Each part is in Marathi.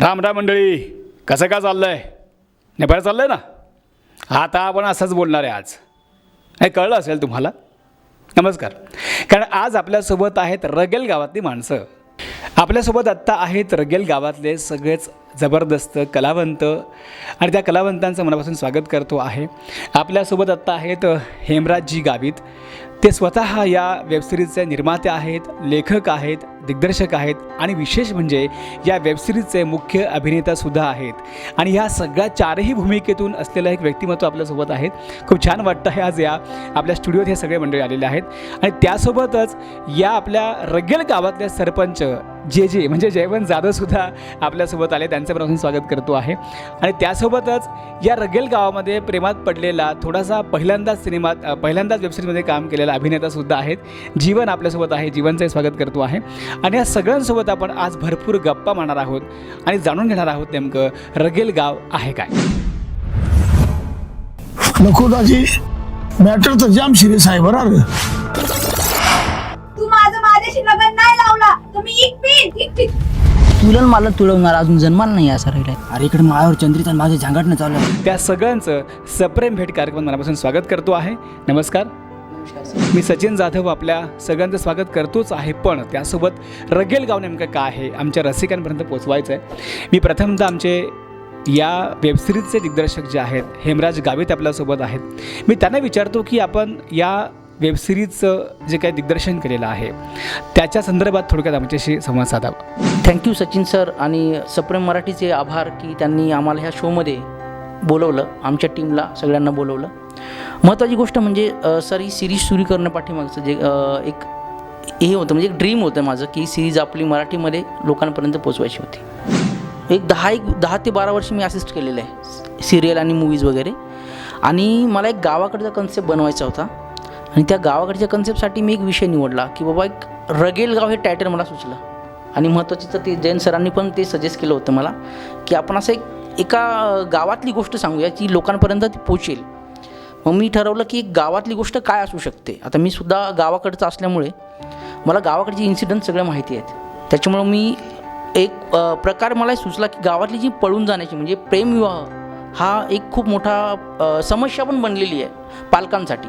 राम राम मंडळी कसं का आहे नाही बरं आहे ना? आता आपण असंच बोलणार आहे आज. नाही कळलं असेल तुम्हाला? नमस्कार. कारण आज आपल्यासोबत आहेत रगेल गावातली माणसं. आपल्यासोबत आत्ता आहेत रगेल गावातले सगळेच जबरदस्त कलावंत. आणि त्या कलावंतांचं मनापासून स्वागत करतो आहे. आपल्यासोबत आत्ता आहेत हेमराजजी गावित. ते स्वतः या वेबसिरीजचे निर्माते आहेत लेखक आहेत दिग्दर्शक आहेत आणि विशेष म्हणजे या वेबसिरीजचे मुख्य अभिनेतासुद्धा आहेत. आणि ह्या सगळ्या चारही भूमिकेतून असलेलं एक व्यक्तिमत्व आपल्यासोबत आहेत. खूप छान वाटतं आहे आज या आपल्या स्टुडिओत हे सगळे मंडळी आलेले आहेत. आणि त्यासोबतच या आपल्या रगेल गावातल्या सरपंच जे जे म्हणजे जयवंत जाधवसुद्धा आपल्यासोबत आले त्यांचं पण स्वागत करतो आहे. आणि त्यासोबतच या रगेल गावामध्ये प्रेमात पडलेला थोडासा पहिल्यांदाच सिनेमात पहिल्यांदाच वेबसिरीजमध्ये काम केलेला अभिनेतासुद्धा आहेत. जीवन आपल्यासोबत आहे जीवनचंही स्वागत करतो आहे. आणि या सगळ्यांसोबत आपण आज भरपूर गप्पा मारणार आहोत आणि जाणून घेणार आहोत नेमकं रगेल गाव आहे काय. नको दाजी मॅटर तर जाम सिरियस आहे बरं तुला न मला तुळवणार अजून जन्माला नाही असं राहिलंय. अरे इकडे माळावर चंद्रित आणि माझं झांगाटणं चालू आहे. त्या सगळ्यांचं सप्रेम भेट कार्यक्रम मनापासून स्वागत करतो आहे. नमस्कार. मी सचिन जाधव आपल्या सगळ्यांचं स्वागत करतोच आहे पण त्यासोबत रगेल गाव नेमकं काय आहे आमच्या रसिकांपर्यंत पोचवायचं आहे. मी प्रथमतः आमचे या वेबसिरीजचे दिग्दर्शक जे आहेत हेमराज गावित आपल्यासोबत आहेत. मी त्यांना विचारतो की आपण या वेबसिरीजचं जे काही दिग्दर्शन केलेलं आहे त्याच्या संदर्भात थोडक्यात आमच्याशी संवाद साधावा. थँक्यू सचिन सर आणि सप्रेम मराठीचे आभार की त्यांनी आम्हाला ह्या शोमध्ये बोलवलं आमच्या टीमला सगळ्यांना बोलवलं. महत्त्वाची गोष्ट म्हणजे सर ही सिरीज सुरू करण्यापाठीमागचं जे एक हे होतं म्हणजे एक ड्रीम होतं माझं की सिरीज आपली मराठीमध्ये लोकांपर्यंत पोचवायची होती. एक दहा एक दहा ते बारा वर्ष मी असिस्ट केलेलं आहे सिरियल आणि मूवीज वगैरे. आणि मला एक गावाकडचा कन्सेप्ट बनवायचा होता. आणि त्या गावाकडच्या कन्सेप्टसाठी मी एक विषय निवडला की बाबा एक रगेल गाव हे टायटल मला सुचलं. आणि महत्त्वाची तर ते जैन सरांनी पण ते सजेस्ट केलं होतं मला की आपण असं एक एका गावातली गोष्ट सांगूया जी लोकांपर्यंत ती पोचेल मग मी ठरवलं की एक गावातली गोष्ट काय असू शकते? आता मी सुद्धा गावाकडचं असल्यामुळे मला गावाकडचे इन्सिडंट सगळे माहिती आहेत. त्याच्यामुळं मी एक प्रकार मला सुचला की गावातली जी पळून जाण्याची म्हणजे प्रेमविवाह हा एक खूप मोठा समस्या पण बनलेली आहे पालकांसाठी.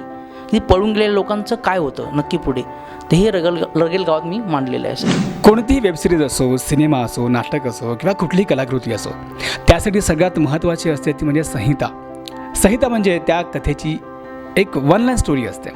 की पळून गेलेल्या लोकांचं काय होतं नक्की पुढे. तर हे रगल रगेल गावात मी मांडलेलं आहे कोणतीही वेबसिरीज असो सिनेमा असो नाटक असो किंवा कुठलीही कलाकृती असो त्यासाठी सगळ्यात महत्त्वाची असते ती म्हणजे संहिता. संहिता म्हणजे त्या कथेची एक वन लाईन स्टोरी असते.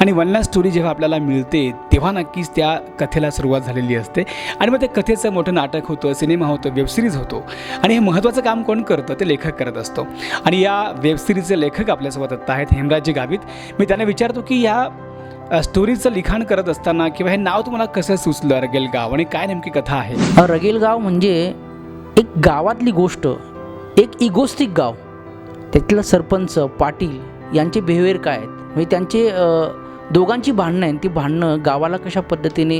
आणि वन लाईन स्टोरी जेव्हा आपल्याला मिळते तेव्हा नक्कीच त्या कथेला सुरुवात झालेली असते. आणि मग ते कथेचं मोठं नाटक होतं सिनेमा होतं वेबसिरीज होतो. आणि हे महत्त्वाचं काम कोण करतं? ते लेखक करत असतो. आणि या वेबसिरीजचे लेखक आपल्यासोबत आत्ता आहेत हेमराजी गावित. मी त्यांना विचारतो की या स्टोरीचं लिखाण करत असताना किंवा हे नाव तुम्हाला कसं सुचलं? रगेल गाव. आणि काय नेमकी कथा आहे? रगेल गाव म्हणजे एक गावातली गोष्ट. एक इगोस्टिक गाव. त्यातलं सरपंच पाटील यांचे बिहेवियर काय आहेत? म्हणजे त्यांचे दोघांची भांडणं आहेत ती भांडणं गावाला कशा पद्धतीने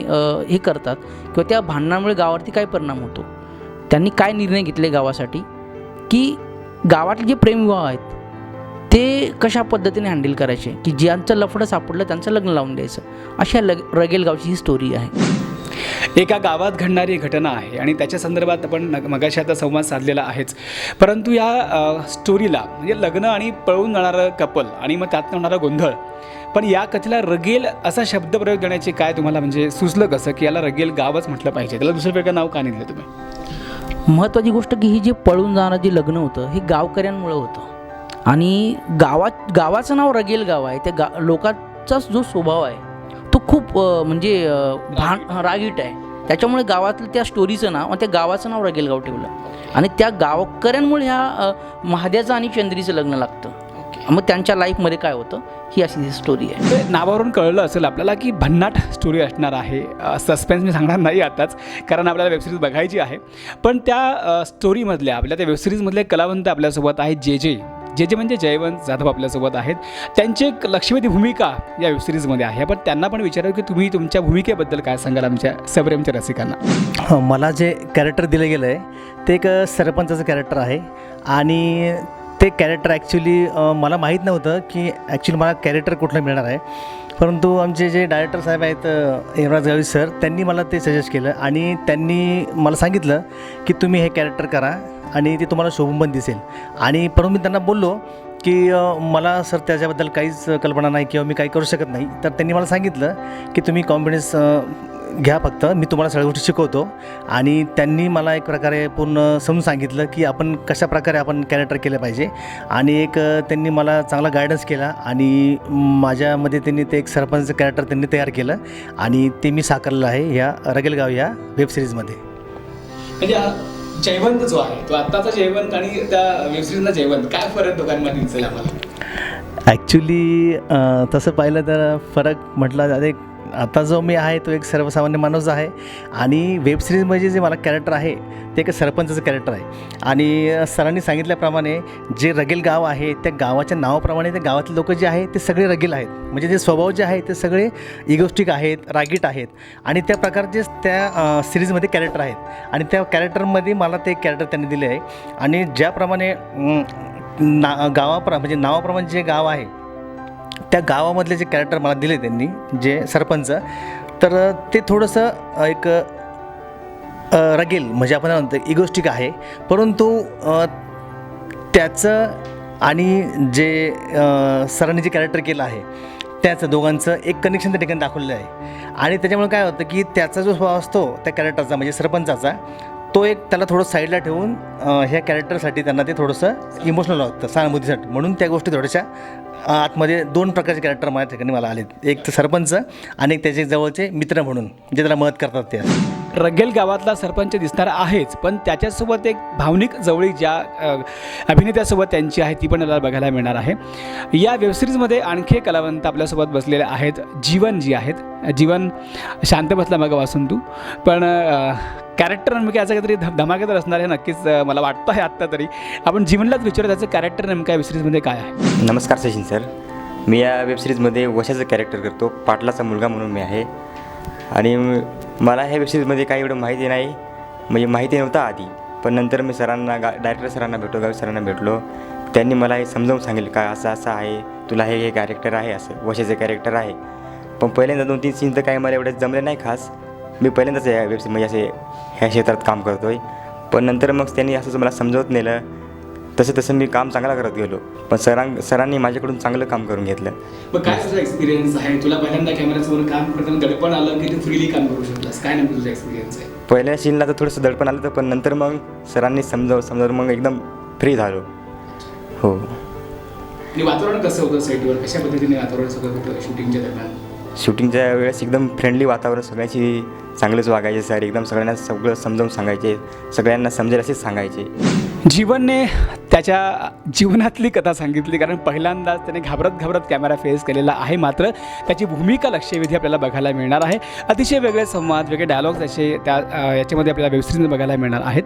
हे करतात किंवा त्या भांडणामुळे गावावरती काय परिणाम होतो? त्यांनी काय निर्णय घेतले गावासाठी? की गावातले जे प्रेमविवाह आहेत ते कशा पद्धतीने हँडल करायचे? की ज्यांचं लफडं सापडलं त्यांचं लग्न लावून द्यायचं? अशा लग रगेल गावची ही स्टोरी आहे. एका गावात घडणारी घटना आहे आणि त्याच्या संदर्भात आपण मगाशी आता संवाद साधलेला आहेच. परंतु या स्टोरीला म्हणजे लग्न आणि पळून जाणारं कपल आणि मग त्यातनं होणारा गोंधळ पण या कथेला रगेल असा शब्दप्रयोग देण्याचे काय तुम्हाला म्हणजे सुचलं कसं? की याला रगेल गावच म्हटलं पाहिजे. त्याला दुसरं वेगळं नाव का निघलं दिलं तुम्ही? महत्त्वाची गोष्ट की ही जे पळून जाणारं जे लग्न होतं हे गावकऱ्यांमुळं होतं. आणि गावात गावाचं नाव रगेल गाव आहे. त्या गा लोकांचाच जो स्वभाव आहे तो खूप म्हणजे भान रागीट. आहे. त्याच्यामुळे गावातलं त्या स्टोरीचं नाव आणि त्या गावाचं नाव रगेल गाव ठेवलं. आणि त्या गावकऱ्यांमुळे ह्या महाद्याचं आणि चंद्रीचं लग्न लागतं. मग त्यांच्या लाईफमध्ये काय होतं? ही अशी ही स्टोरी आहे. नावावरून कळलं असेल आपल्याला की भन्नाट स्टोरी असणार आहे. सस्पेन्स मी सांगणार नाही आताच कारण आपल्याला वेबसिरीज बघायची आहे. पण त्या स्टोरीमधल्या आपल्या त्या वेबसिरीजमधले कलावंत आपल्यासोबत आहेत जे जे. जे जे म्हणजे जयवंत जाधव आपल्यासोबत आहेत. त्यांची एक लक्षवेधी भूमिका या वेबसिरीजमध्ये आहे. पण त्यांना पण विचारावं की तुम्ही तुमच्या भूमिकेबद्दल काय सांगाल आमच्या सबरेमच्या रसिकांना? हो, मला जे कॅरेक्टर दिलं गेलं आहे ते एक सरपंचाचं कॅरेक्टर आहे. आणि ते कॅरेक्टर ॲक्च्युली मला माहीत नव्हतं की ॲक्च्युली मला कॅरेक्टर कुठलं मिळणार आहे. परंतु आमचे जे डायरेक्टर साहेब आहेत अ, हेमराज गावी सर त्यांनी मला ते सजेस्ट केलं आणि त्यांनी मला सांगितलं की तुम्ही हे कॅरेक्टर करा आणि ते तुम्हाला शोभून पण दिसेल. आणि परंतु मी त्यांना बोललो की मला सर त्याच्याबद्दल काहीच कल्पना नाही किंवा मी काही करू शकत नाही. तर त्यांनी मला सांगितलं की तुम्ही कॉन्फिडन्स घ्या फक्त. मी तुम्हाला सगळ्या गोष्टी शिकवतो. आणि त्यांनी मला एक प्रकारे पूर्ण समजून सांगितलं की आपण कशा प्रकारे आपण कॅरेक्टर केलं पाहिजे. आणि एक त्यांनी मला चांगला गायडन्स केला आणि माझ्यामध्ये त्यांनी ते एक सरपंच कॅरेक्टर त्यांनी तयार केलं. आणि ते मी साकारलेलं आहे ह्या रगेलगाव या वेबसिरीजमध्ये म्हणजे हा जयवंत जो आहे तो आत्ताचा जयवंत आणि त्या वेबसिरीजचा जयवंत. काय फरक दोघांमध्ये दिसेल आम्हाला? ॲक्च्युली तसं पाहिलं तर फरक म्हटला जाते आता जो मी आहे तो एक सर्वसामान्य माणूस आहे. आणि वेबसिरीजमध्ये जे मला कॅरेक्टर आहे ते एक सरपंचाचं कॅरेक्टर आहे. आणि सरांनी सांगितल्याप्रमाणे जे रगेल गाव आहे त्या गावाच्या नावाप्रमाणे त्या गावातले लोक जे आहेत ते सगळे रगेल आहेत. म्हणजे जे स्वभाव जे आहे ते सगळे इगोस्टिक आहेत रागीट आहेत. आणि त्या प्रकारचे त्या सिरीजमध्ये कॅरेक्टर आहेत. आणि त्या कॅरेक्टरमध्ये मला ते कॅरेक्टर त्यांनी दिले आहे. आणि ज्याप्रमाणे ना गावाप्र म्हणजे नावाप्रमाणे जे गाव आहे त्या गावामधले जे कॅरेक्टर मला दिले त्यांनी जे सरपंच तर ते थोडंसं एक रगेल. म्हणजे आपण काय म्हणतो इगोस्टिक आहे. परंतु त्याचं आणि जे सरांनी जे कॅरेक्टर केलं आहे त्याचं दोघांचं एक कनेक्शन त्या ठिकाणी दाखवलेलं आहे. आणि त्याच्यामुळे काय होतं की त्याचा जो स्वभाव असतो त्या कॅरेक्टरचा म्हणजे सरपंचाचा तो एक त्याला थोडं साईडला ठेवून ह्या कॅरेक्टरसाठी त्यांना ते थोडंसं इमोशनल वाटतं सहानुभूतीसाठी. म्हणून त्या गोष्टी थोड्याशा आतमध्ये दोन प्रकारचे कॅरेक्टर माझ्या ठिकाणी मला आलेत. एक तर सरपंच आणि एक त्याचे जवळचे मित्र म्हणून जे त्याला मदत करतात ते. रगेल गावातला सरपंच दिसणार आहेच पण त्याच्यासोबत एक भावनिक जवळी ज्या अभिनेत्यासोबत त्यांची आहे ती पण आपल्याला बघायला मिळणार आहे. या वेबसिरीजमध्ये आणखी एक कलावंत आपल्यासोबत बसलेले आहेत जीवन जी आहेत. जीवन शांत बसला मग वासून तू. पण कॅरेक्टर नेमकं याचं काहीतरी ध धमाकेदार असणार आहे नक्कीच मला वाटतं आहे आत्ता तरी. आपण जीवनलाच विचारू त्याचं कॅरेक्टर नेमकं या वेबसिरीजमध्ये काय आहे? नमस्कार सचिन सर. मी या वेबसिरीजमध्ये वशाचं कॅरेक्टर करतो पाटलाचा मुलगा म्हणून मी आहे. आणि मला ह्या वेबसिरीजमध्ये काही एवढं माहिती नाही म्हणजे माहिती नव्हतं आधी. पण नंतर मी सरांना गा डायरेक्टर सरांना भेटलो गावी सरांना भेटलो. त्यांनी मला हे समजावून सांगितलं का असं असं आहे तुला हे हे कॅरेक्टर आहे असं वशाचं कॅरेक्टर आहे. पण पहिल्यांदा दोन तीन सीन तर काही मला एवढं जमले नाही खास. मी पहिल्यांदाच या वेबसिरीज म्हणजे असे ह्या क्षेत्रात काम करतो आहे पण नंतर मग त्यांनी असंच मला समजवत नेलं. तसं तसं मी काम चांगला करत गेलो. पण सरां सरांनी माझ्याकडून चांगलं काम करून घेतलं. मग काय तुझा एक्सपिरियन्स आहे? तुला पहिल्यांदा कॅमेऱ्यासमोर काम करताना दडपण आलं की तू फ्रीली काम करू शकलास? काय नेमकं तुझा एक्सपिरियन्स आहे? पहिल्या सीनला तर थोडंसं दडपण आलं होतं पण नंतर मग सरांनी समजाव समजावून मग एकदम फ्री झालो. हो. आणि वातावरण कसं होतं सेटवर कशा पद्धतीने वातावरण सगळं होतं शूटिंगच्या दरम्यान? शूटिंगच्या वेळेस एकदम फ्रेंडली वातावरण सगळ्यांशी चांगलेच वागायचे सर. एकदम सगळ्यांना सगळं समजावून सांगायचे सगळ्यांना समजेल असेच सांगायचे. जीवनने त्याच्या जीवनातली कथा सांगितली कारण पहिल्यांदाच त्याने घाबरत घाबरत कॅमेरा फेस केलेला आहे. मात्र त्याची भूमिका लक्षवेधी आपल्याला बघायला मिळणार आहे. अतिशय वेगळे संवाद वेगळे डायलॉग्स असे त्या याच्यामध्ये आपल्याला वेबसिरीज बघायला मिळणार आहेत.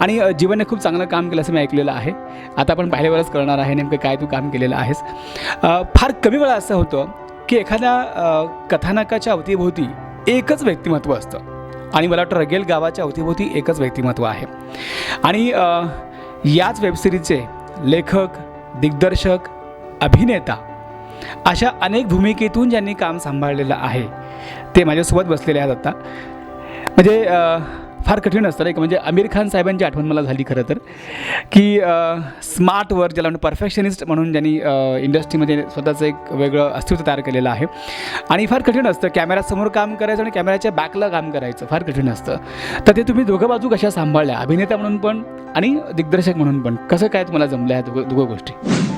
आणि जीवनने खूप चांगलं काम केलं असं मी ऐकलेलं आहे. आता आपण पाहिल्यावरच कळणार आहे नेमकं काय तू काम केलेलं आहेस. फार कमी वेळा असं होतं की एखाद्या कथानकाच्या अवतीभोवती एकच व्यक्तिमत्व असतं. आणि मला वाटतं रगेल गावाच्या अवतीभोवती एकच व्यक्तिमत्व आहे. आणि याच वेबसिरीजचे लेखक दिग्दर्शक अभिनेता अशा अनेक भूमिकेतून ज्यांनी काम सांभाळलेलं आहे ते माझ्यासोबत बसलेले आहेत आता. म्हणजे फार कठीण असतं एक म्हणजे आमिर खान साहेबांची आठवण मला झाली खरं तर की स्मार्ट वर्क ज्याला म्हणून परफेक्शनिस्ट म्हणून ज्यांनी इंडस्ट्रीमध्ये स्वतःचं एक वेगळं अस्तित्व तयार केलेलं आहे. आणि फार कठीण असतं कॅमेऱ्यासमोर काम करायचं आणि कॅमेऱ्याच्या बॅकला काम करायचं फार कठीण असतं. तर ते तुम्ही दोघं बाजू कशा सांभाळल्या? अभिनेता म्हणून पण आणि दिग्दर्शक म्हणून पण. कसं काय तुम्हाला जमलं ह्या दोघं दोघं गोष्टी?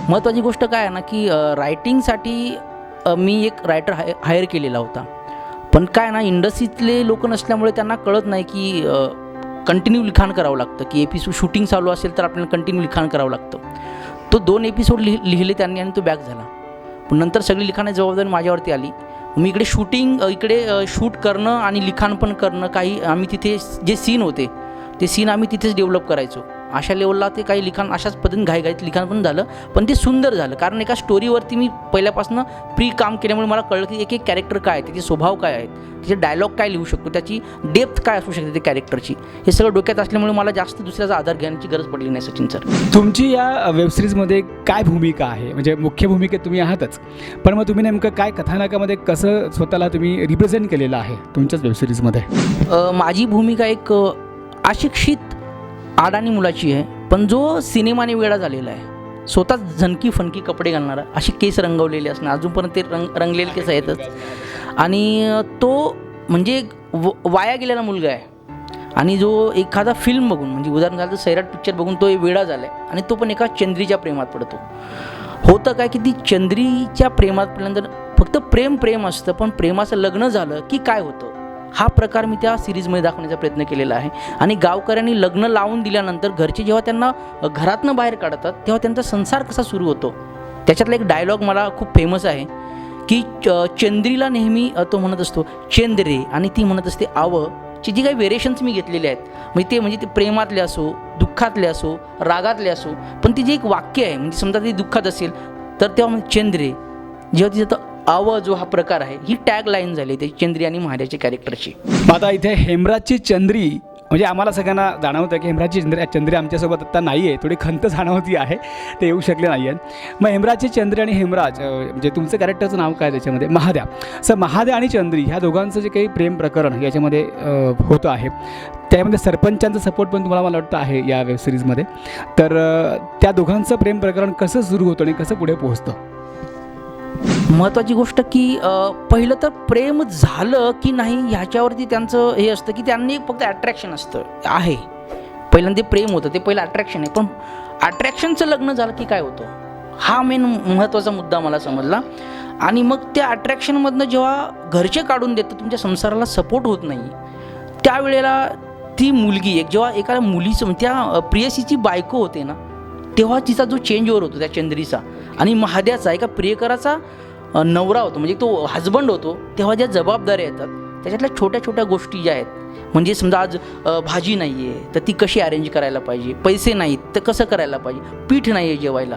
महत्त्वाची गोष्ट काय आहे ना की रायटिंगसाठी मी एक रायटर हाय हायर केलेला होता. पण काय ना इंडस्ट्रीतले लोक नसल्यामुळे त्यांना कळत नाही की कंटिन्यू लिखाण करावं लागतं. की एपिसोड शूटिंग चालू असेल तर आपल्याला कंटिन्यू लिखाण करावं लागतं. तो दोन एपिसोड लिहि लिहिले त्यांनी आणि तो बॅक झाला. पण नंतर सगळी लिखाणाची जबाबदारी माझ्यावरती आली. मी इकडे शूटिंग इकडे शूट करणं आणि लिखाण पण करणं काही आम्ही तिथे जे सीन होते ते सीन आम्ही तिथेच डेव्हलप करायचो. अशा लेवलला ते काही लिखाण अशाच पद्धतीने घाईघाईत लिखाण पण झालं पण ते सुंदर झालं. कारण एका स्टोरीवरती मी पहिल्यापासून प्री काम केल्यामुळे मला कळलं की एक एक कॅरेक्टर काय आहे त्याचे स्वभाव काय आहेत त्याचे डायलॉग काय लिहू शकतो त्याची डेप्थ काय असू शकते त्या कॅरेक्टरची हे सगळं डोक्यात असल्यामुळे मला जास्त दुसऱ्याचा आधार घेण्याची गरज पडली नाही सचिन सर तुमची या वेबसिरीजमध्ये काय भूमिका आहे? म्हणजे मुख्य भूमिकेत तुम्ही आहातच पण मग तुम्ही नेमकं काय कथानकामध्ये कसं स्वतःला तुम्ही रिप्रेझेंट केलेलं आहे तुमच्याच वेबसिरीजमध्ये माझी भूमिका एक अशिक्षित अडाणी मुलाची आहे पण जो सिनेमाने वेळा झालेला आहे स्वतःच झनकी फनकी कपडे घालणारा असे केस रंगवलेले असणार अजूनपर्यंत ते रंग रंगलेले केस आहेतच आणि तो म्हणजे एक व वाया गेलेला मुलगा आहे. आणि जो एखादा फिल्म बघून म्हणजे उदाहरण झालं तर सैराट पिक्चर बघून तो वेळा झाला आहे आणि तो पण एका चंद्रीच्या प्रेमात पडतो. होतं काय की ती चंद्रीच्या प्रेमात पडल्यानंतर फक्त प्रेम प्रेम असतं पण प्रेमाचं लग्न झालं की काय होतं? हा प्रकार मी त्या सिरीजमध्ये दाखवण्याचा प्रयत्न केलेला आहे. आणि गावकऱ्यांनी लग्न लावून दिल्यानंतर घरचे जेव्हा त्यांना घरातनं बाहेर काढतात तेव्हा त्यांचा संसार कसा सुरू होतो? त्याच्यातला एक डायलॉग मला खूप फेमस आहे की च- चंद्रीला नेहमी तो म्हणत असतो चंद्रे आणि ती म्हणत असते आव ची जी काही वेरिएशन्स मी घेतलेले आहेत म्हणजे ते म्हणजे ते प्रेमातले असो दुःखातले असो रागातले असो पण ती जे एक वाक्य आहे म्हणजे समजा ती दुःखात असेल तर तेव्हा मग चंद्रे जेव्हा तिचं आव जो हा प्रकार आहे ही टॅग लाईन झाली त्याची चंद्री आणि महाराजच्या कॅरेक्टरची मग आता इथे हेमराजची चंद्री म्हणजे आम्हाला सगळ्यांना जाणवतं की हेमराजची चंद्री चंद्री आमच्यासोबत आत्ता नाही आहे थोडी खंत जाणवती आहे ते येऊ शकले नाही आहेत मग हेमराजची चंद्री आणि हेमराज म्हणजे तुमचं कॅरेक्टरचं नाव काय त्याच्यामध्ये? महाद्या सर महाद्या आणि चंद्री ह्या दोघांचं जे काही प्रेम प्रकरण याच्यामध्ये होतं आहे. त्यामध्ये सरपंचांचा सपोर्ट पण तुम्हाला मला वाटतं आहे या वेबसिरीजमध्ये तर त्या दोघांचं प्रेम प्रकरण कसं सुरू होतं आणि कसं पुढे पोहोचतं? महत्त्वाची गोष्ट की पहिलं तर प्रेम झालं की नाही ह्याच्यावरती त्यांचं हे असतं की त्यांनी फक्त अट्रॅक्शन असतं आहे. पहिल्यांदा ते प्रेम होतं ते पहिलं अट्रॅक्शन आहे. पण अट्रॅक्शनचं लग्न झालं की काय होतं? हा मेन महत्त्वाचा मुद्दा मला समजला. आणि मग त्या अट्रॅक्शनमधनं जेव्हा घरचे काढून देतं तुमच्या संसाराला सपोर्ट होत नाही त्यावेळेला ती मुलगी एक जेव्हा एका मुलीचं त्या प्रियसीची बायको होते ना तेव्हा तिचा जो चेंज ओव्हर होतो त्या चंद्रीचा आणि महाद्याचा एका प्रियकराचा नवरा होतो. म्हणजे तो हजबंड होतो तेव्हा ज्या जबाबदाऱ्या येतात त्याच्यातल्या छोट्या छोट्या गोष्टी ज्या आहेत म्हणजे समजा आज भाजी नाही आहे तर ती कशी अरेंज करायला पाहिजे? पैसे नाहीत तर कसं करायला पाहिजे? पीठ नाही आहे जेवायला.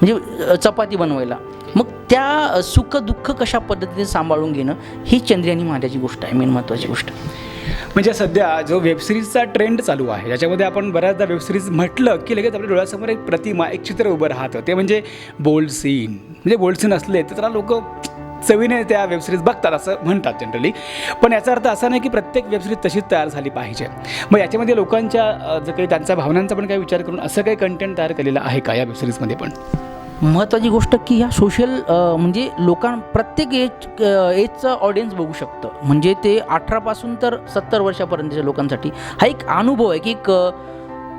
म्हणजे चपाती बनवायला. मग त्या सुखदुःख सुख दुःख कशा पद्धतीने सांभाळून घेणं ही चंद्र आणि महाद्याची गोष्ट आहे मेन महत्त्वाची गोष्ट. म्हणजे सध्या जो वेबसिरीजचा ट्रेंड चालू आहे ज्याच्यामध्ये आपण बऱ्याचदा वेबसिरीज म्हटलं की लगेच आपल्या डोळ्यासमोर एक प्रतिमा एक चित्र उभं राहतं. ते म्हणजे बोल्ड सीन म्हणजे बोल्ड सीन असले तर त्याला लोक चवीने त्या वेबसिरीज बघतात असं म्हणतात जनरली पण याचा अर्थ असा नाही की प्रत्येक वेबसिरीज तशीच तयार झाली पाहिजे. मग याच्यामध्ये लोकांच्या जर काही त्यांच्या भावनांचा पण काही विचार करून असं काही कंटेंट तयार केलेलं आहे का या वेबसिरीजमध्ये पण? महत्त्वाची गोष्ट की ह्या सोशल म्हणजे लोकां प्रत्येक एज एजचं ऑडियन्स बघू शकतं. म्हणजे ते अठरापासून तर सत्तर वर्षापर्यंतच्या लोकांसाठी हा एक अनुभव आहे की एक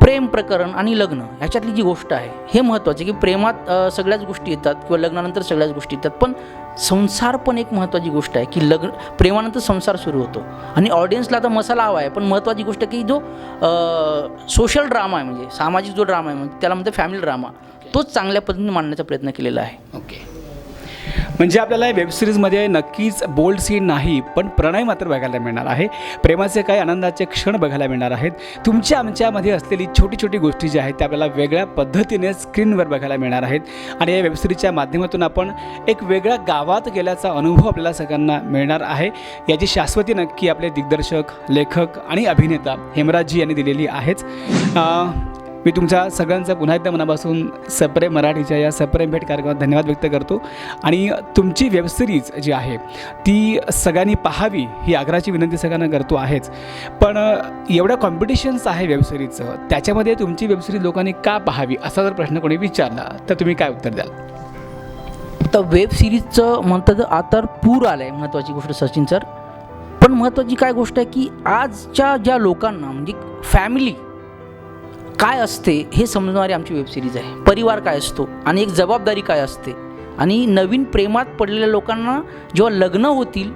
प्रेम प्रकरण आणि लग्न ह्याच्यातली जी गोष्ट आहे हे महत्त्वाचं आहे की प्रेमात सगळ्याच गोष्टी येतात किंवा लग्नानंतर सगळ्याच गोष्टी येतात. पण संसार पण एक महत्त्वाची गोष्ट आहे की लग्न प्रेमानंतर संसार सुरू होतो. आणि ऑडियन्सला आता मसाला हवा आहे पण महत्त्वाची गोष्ट की जो सोशल ड्रामा आहे म्हणजे सामाजिक जो ड्रामा आहे म्हणजे त्याला म्हणते फॅमिली ड्रामा तोच चांगल्या पद्धतीने मांडण्याचा प्रयत्न केलेला आहे. ओके म्हणजे आपल्याला वेबसिरीजमध्ये नक्कीच बोल्ड सीन नाही पण प्रणय मात्र बघायला मिळणार आहे. प्रेमाचे काही आनंदाचे क्षण बघायला मिळणार आहेत. तुमच्या आमच्यामध्ये असलेली छोटी छोटी गोष्टी ज्या आहेत त्या आपल्याला वेगळ्या पद्धतीने स्क्रीनवर बघायला मिळणार आहेत. आणि या वेबसिरीजच्या माध्यमातून आपण एक वेगळ्या गावात गेल्याचा अनुभव आपल्याला सगळ्यांना मिळणार आहे. याची शाश्वती नक्की आपले दिग्दर्शक लेखक आणि अभिनेता हेमराजजी यांनी दिलेली आहेच. मी तुमच्या सगळ्यांचा पुन्हा एकदा मनापासून सप्रे मराठीच्या या सप्रेम भेट कार्यक्रमात धन्यवाद व्यक्त करतो. आणि तुमची वेबसिरीज जी आहे ती सगळ्यांनी पाहावी ही आग्रहाची विनंती सगळ्यांना करतो आहेच. पण एवढ्या कॉम्पिटिशन्स आहे वेबसिरीजचं त्याच्यामध्ये तुमची वेबसिरीज लोकांनी का पाहावी असा जर प्रश्न कोणी विचारला तर तुम्ही काय उत्तर द्याल? तर वेब सिरीजचं म्हणतात तर आता पूर आलं आहे महत्त्वाची गोष्ट सचिन सर. पण महत्त्वाची काय गोष्ट आहे की आजच्या ज्या लोकांना म्हणजे फॅमिली काय असते हे समजणारी आमची वेबसिरीज आहे. परिवार काय असतो आणि एक जबाबदारी काय असते? आणि नवीन प्रेमात पडलेल्या लोकांना जेव्हा लग्न होतील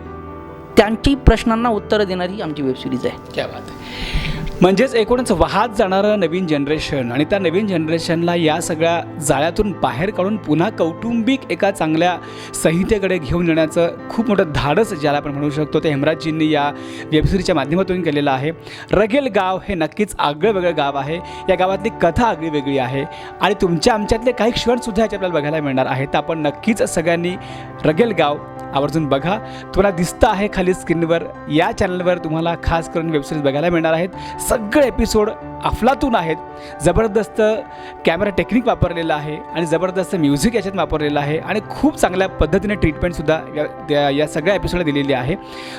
त्यांची प्रश्नांना उत्तरं देणारी आमची वेबसिरीज आहे. क्या बात आहे. म्हणजेच एकूणच वाहत जाणारं नवीन जनरेशन आणि त्या नवीन जनरेशनला या सगळ्या जाळ्यातून बाहेर काढून पुन्हा कौटुंबिक एका चांगल्या संहितेकडे घेऊन येण्याचं खूप मोठं धाडस ज्याला आपण म्हणू शकतो ते हेमराजजींनी या वेबसिरीजच्या माध्यमातून केलेलं आहे. रगेल गाव हे नक्कीच आगळं वेगळं गाव आहे. या गावातली कथा आगळी वेगळी आहे आणि तुमच्या आमच्यातले काही क्षणसुद्धा याचे आपल्याला बघायला मिळणार आहेत. तर आपण नक्कीच सगळ्यांनी रगेल गाव आवर्जून बघा. तुम्हाला दिसतं आहे खाली स्क्रीनवर या चॅनलवर तुम्हाला खास करून वेबसिरीज बघायला मिळणार आहेत. सगळे एपिसोड अफलातून आहेत. जबरदस्त कॅमेरा टेक्निक वापरलेलं आहे आणि जबरदस्त म्युझिक याच्यात वापरलेलं आहे आणि खूप चांगल्या पद्धतीने ट्रीटमेंटसुद्धा या त्या- या सगळ्या एपिसोडला दिलेली आहे.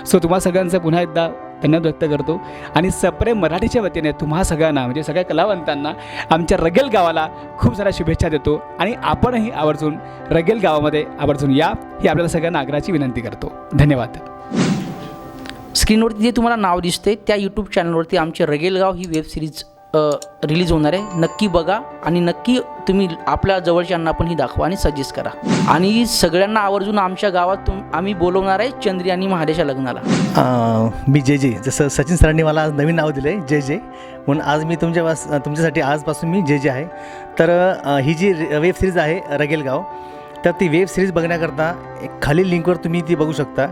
सो तुम्हा सगळ्यांचं पुन्हा एकदा धन्यवाद व्यक्त करतो. आणि सप्रे मराठीच्या वतीने तुम्हा सगळ्यांना म्हणजे सगळ्या कलावंतांना आमच्या रगेल गावाला खूप साऱ्या शुभेच्छा देतो आणि आपणही आवर्जून रगेल गावामध्ये आवर्जून या ही आपल्याला सगळ्यांना आग्रहाची विनंती करतो. धन्यवाद. स्क्रीनवरती जे तुम्हाला नाव दिसते त्या यूट्यूब चॅनलवरती आमचे रगेलगाव ही वेब सिरीज रिलीज होणार आहे. नक्की बघा आणि नक्की तुम्ही आपल्या जवळच्यांना पण ही दाखवा आणि सजेस्ट करा. आणि सगळ्यांना आवर्जून आमच्या गावात तुम आम्ही बोलवणार आहे चंद्री आणि महादेशा लग्नाला. मी जे जे जसं सचिन सरांनी मला आज नवीन नाव दिलं आहे जे जे. म्हणून आज मी तुमच्या वास तुमच्यासाठी आजपासून मी जे जे आहे. तर ही जी वेब सिरीज आहे रगेलगाव तर ती वेब सिरीज बघण्याकरता एक खालील लिंकवर तुम्ही ती बघू शकता.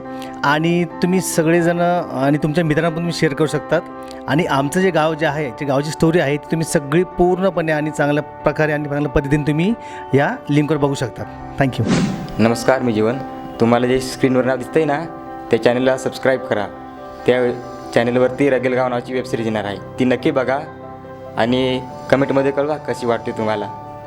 आणि तुम्ही सगळेजणं आणि तुमच्या मित्रांना पण तुम्ही शेअर करू शकतात. आणि आमचं जे गाव जे आहे जे गावची स्टोरी आहे ती तुम्ही सगळी पूर्णपणे आणि चांगल्या प्रकारे आणि चांगल्या पद्धतीने तुम्ही या लिंकवर बघू शकता. थँक्यू नमस्कार मी जीवन. तुम्हाला जे स्क्रीनवर नाव दिसतंय ना त्या चॅनलला सबस्क्राईब करा. त्या चॅनलवरती रगेल गाव नावाची वेबसिरीज येणार आहे. ती नक्की बघा आणि कमेंटमध्ये कळवा कशी वाटते तुम्हाला.